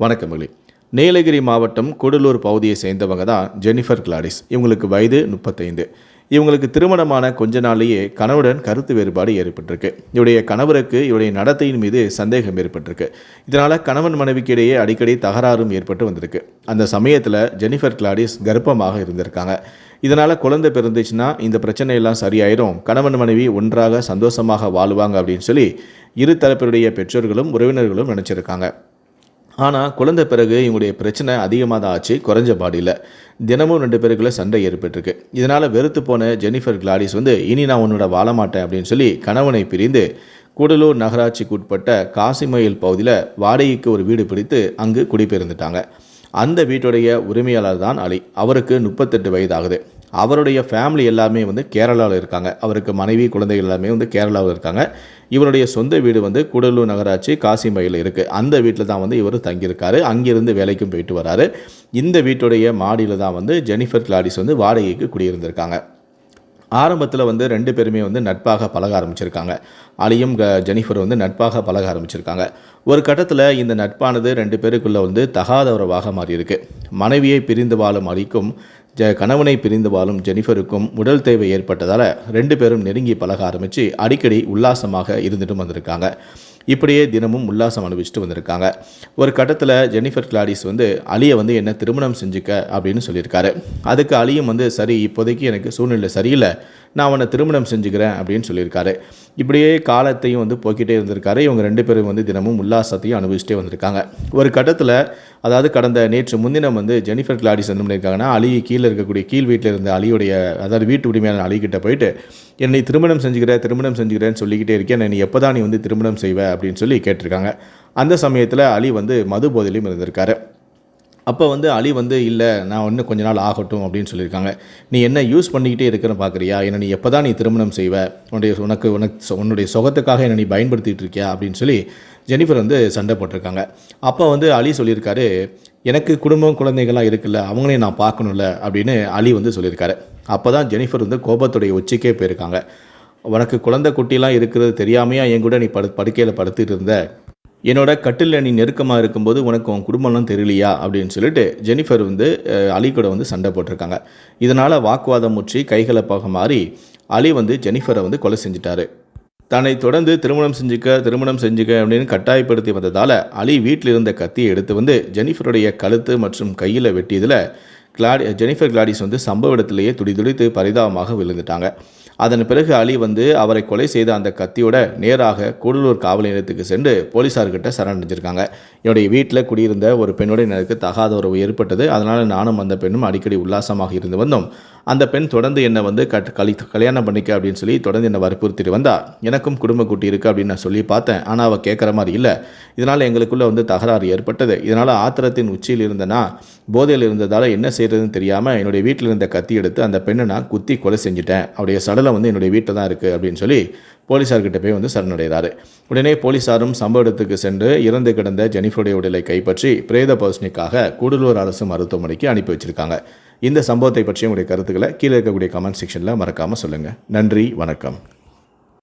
வணக்கம் நீலகிரி மாவட்டம் கூடலூர் பகுதியை சேர்ந்தவங்க தான் ஜெனிஃபர் கிளாடிஸ். இவங்களுக்கு வயது முப்பத்தைந்து. இவங்களுக்கு திருமணமான கொஞ்ச நாள்லேயே கணவருடன் கருத்து வேறுபாடு ஏற்பட்டிருக்கு. இவருடைய கணவருக்கு இவருடைய நடத்தையின் மீது சந்தேகம் ஏற்பட்டிருக்கு. இதனால் கணவன் மனைவிக்கு இடையே அடிக்கடி தகராறும் ஏற்பட்டு வந்திருக்கு. அந்த சமயத்தில் ஜெனிஃபர் கிளாடிஸ் கர்ப்பமாக இருந்திருக்காங்க. இதனால் குழந்தை பிறந்துச்சுன்னா இந்த பிரச்சனையெல்லாம் சரியாயிரும். கணவன் மனைவி ஒன்றாக சந்தோஷமாக வாழ்வாங்க அப்படின்னு சொல்லி இரு தரப்பினுடைய பெற்றோர்களும் உறவினர்களும் நினச்சிருக்காங்க. ஆனால் குழந்தை பிறகு இவங்களுடைய பிரச்சனை அதிகமாக தான் ஆச்சு குறைஞ்ச பாடியில் தினமும் ரெண்டு பேருக்குள்ளே சண்டை ஏற்பட்டிருக்கு. இதனால் வெறுத்து போன ஜெனிஃபர் கிளாடிஸ் வந்து இனி நான் உன்னோட வாழ மாட்டேன் அப்படின்னு சொல்லி கணவனை பிரிந்து கூடலூர் நகராட்சிக்கு உட்பட்ட காசிமயில் பகுதியில் வாடகைக்கு ஒரு வீடு பிடித்து அங்கு குடிபெயர்ந்துட்டாங்க. அந்த வீட்டுடைய உரிமையாளர் தான் அலி. அவருக்கு முப்பத்தெட்டு வயது ஆகுது. அவருடைய ஃபேமிலி எல்லாமே வந்து கேரளாவில் இருக்காங்க. அவருக்கு மனைவி குழந்தைகள் எல்லாமே வந்து கேரளாவில் இருக்காங்க. இவருடைய சொந்த வீடு வந்து கூடலூர் நகராட்சி காசிமயில் இருக்குது அந்த வீட்டில் தான் வந்து இவர் தங்கியிருக்காரு. அங்கிருந்து வேலைக்கும் போயிட்டு வராரு. இந்த வீட்டுடைய மாடியில் தான் வந்து ஜெனிஃபர் கிளாடிஸ் வந்து வாடகைக்கு குடியிருந்திருக்காங்க. ஆரம்பத்தில் வந்து ரெண்டு பேருமே வந்து நட்பாக பழக ஆரம்பிச்சிருக்காங்க. அலியும் க- ஜெனிஃபர் வந்து நட்பாக பழக ஆரம்பிச்சிருக்காங்க. ஒரு கட்டத்தில் இந்த நட்பானது ரெண்டு பேருக்குள்ளே வந்து தகாத உறவாக மாறியிருக்கு மனைவியை பிரிந்து வாழும் அலிக்கும் ஜ கணவனை பிரிந்து வாழும் ஜெனிஃபருக்கும் உடல் தேவை ஏற்பட்டதால் ரெண்டு பேரும் நெருங்கி பழக ஆரம்பித்து அடிக்கடி உல்லாசமாக இருந்துட்டு வந்திருக்காங்க. இப்படியே தினமும் உல்லாசம் அனுபவிச்சுட்டு வந்திருக்காங்க. ஒரு கட்டத்தில் ஜெனிஃபர் கிளாடிஸ் வந்து அலியை வந்து என்ன திருமணம் செஞ்சுக்க? அப்படின்னு சொல்லியிருக்காரு. அதுக்கு அலியும் வந்து சரி இப்போதைக்கு எனக்கு சூழ்நிலை சரியில்லை. நான் அவனை திருமணம் செஞ்சுக்கிறேன் அப்படின்னு சொல்லியிருக்காரு. இப்படியே காலத்தையும் வந்து போக்கிட்டே இருந்திருக்காரு. இவங்க ரெண்டு பேரும் வந்து தினமும் உல்லாசத்தையும் அனுபவிச்சுட்டே வந்திருக்காங்க. ஒரு கட்டத்தில் அதாவது கடந்த நேற்று முன்தினம் வந்து ஜெனிஃபர் கிளாடிஸ் என்ன பண்ணியிருக்காங்கன்னா அலி கீழே இருக்கக்கூடிய கீழ் வீட்டில் இருந்த அலியுடைய அதாவது வீட்டு உரிமையான அலிகிட்ட போயிட்டு என்னை திருமணம் செஞ்சுக்கிற திருமணம் செஞ்சுக்கிறேன்னு சொல்லிக்கிட்டே இருக்கேன் நீ எப்போ தான் நீ வந்து திருமணம் செய்வ? அப்படின்னு சொல்லி கேட்டிருக்காங்க. அந்த சமயத்தில் அலி வந்து மது போதையிலும் இருந்திருக்காரு. அப்போ வந்து அலி வந்து இல்லை நான் இன்னும் கொஞ்ச நாள் ஆகட்டும் அப்படின்னு சொல்லியிருக்காங்க. நீ என்ன யூஸ் பண்ணிக்கிட்டே இருக்கிறன்னு பார்க்குறியா என்ன நீ எப்போ தான் நீ திருமணம் செய்வ? உன்னுடைய உனக்கு உனக்கு சொ- உன்னுடைய சுகத்துக்காக என்ன நீ பயன்படுத்திட்டு இருக்கியா? அப்படின்னு சொல்லி ஜெனிஃபர் வந்து சண்டை போட்டிருக்காங்க. அப்போ வந்து அலி சொல்லியிருக்காரு எனக்கு குடும்பம் குழந்தைகள்லாம் இருக்குல்ல அவங்களையும் நான் பார்க்கணும்ல அப்படின்னு அலி வந்து சொல்லியிருக்காரு. அப்போ தான் ஜெனிஃபர் வந்து கோபத்துடைய உச்சிக்கே போயிருக்காங்க. உனக்கு குழந்தை குட்டிலாம் இருக்கிறது தெரியாமையா? என் கூட நீ படு படுக்கையில் படுத்துட்டு இருந்த என்னோட கட்டில் நீ நெருக்கமாக இருக்கும்போது உனக்கு உன் குடும்பம்லாம் தெரியலையா? அப்படின்னு சொல்லிட்டு ஜெனிஃபர் வந்து அலி கூட வந்து சண்டை போட்டிருக்காங்க. இதனால் வாக்குவாதம் முற்றி கைகலப்பாக மாறி அலி வந்து ஜெனிஃபரை வந்து கொலை செஞ்சிட்டாரு. தன்னை தொடர்ந்து திருமணம் செஞ்சுக்க திருமணம் செஞ்சுக்க அப்படின்னு கட்டாயப்படுத்தி வந்ததால் அலி வீட்டில் இருந்த கத்தியை எடுத்து வந்து ஜெனிஃபருடைய கழுத்து மற்றும் கையில் வெட்டியதில் கிளாடி ஜெனிஃபர் கிளாடிஸ் வந்து சம்பவ இடத்திலேயே துடிதுடித்து பரிதாபமாக விழுந்துட்டாங்க. அதன் பிறகு அலி வந்து அவரை கொலை செய்த அந்த கத்தியோட நேராக கூடலூர் காவல் நிலையத்துக்கு சென்று போலீஸார்கிட்ட சரணடைஞ்சிருக்காங்க. என்னுடைய வீட்டில் குடியிருந்த ஒரு பெண்ணுடைய எனக்கு தகாத உறவு ஏற்பட்டது. அதனால் நானும் அந்த பெண்ணும் அடிக்கடி உல்லாசமாக இருந்து வந்தோம். அந்த பெண் தொடர்ந்து என்னை வந்து கட் கலி கல்யாணம் பண்ணிக்க அப்படின்னு சொல்லி தொடர்ந்து என்னை வற்புறுத்திட்டு வந்தா. எனக்கும் குடும்ப குட்டி இருக்குது அப்படின்னு நான் சொல்லி பார்த்தேன். ஆனால் அவள் கேட்குற மாதிரி இல்லை. இதனால் எங்களுக்குள்ளே வந்து தகராறு ஏற்பட்டது. இதனால் ஆத்திரத்தின் உச்சியில் இருந்தனா போதையில் இருந்ததால் என்ன செய்கிறதுன்னு தெரியாமல் என்னுடைய வீட்டில் இருந்த கத்தி எடுத்து அந்த பெண்ணை நான் குத்தி கொலை செஞ்சுட்டேன். அவருடைய சடலம் வந்து என்னுடைய வீட்டில் தான் இருக்குது அப்படின்னு சொல்லி போலீஸார்கிட்ட போய் வந்து சரணடைகிறாரு. உடனே போலீஸாரும் சம்பவ இடத்துக்கு சென்று இறந்து கிடந்த ஜெனிஃபருடைய உடலை கைப்பற்றி பிரேத பரிசோதனைக்காக கூடலூர் அரசு மருத்துவமனைக்கு அனுப்பி வச்சிருக்காங்க. இந்த சம்பவத்தை பற்றி உங்களுடைய கருத்துக்களை கீழே இருக்கக்கூடிய கமெண்ட் செக்ஷனில் மறக்காமல் சொல்லுங்கள் நன்றி வணக்கம்.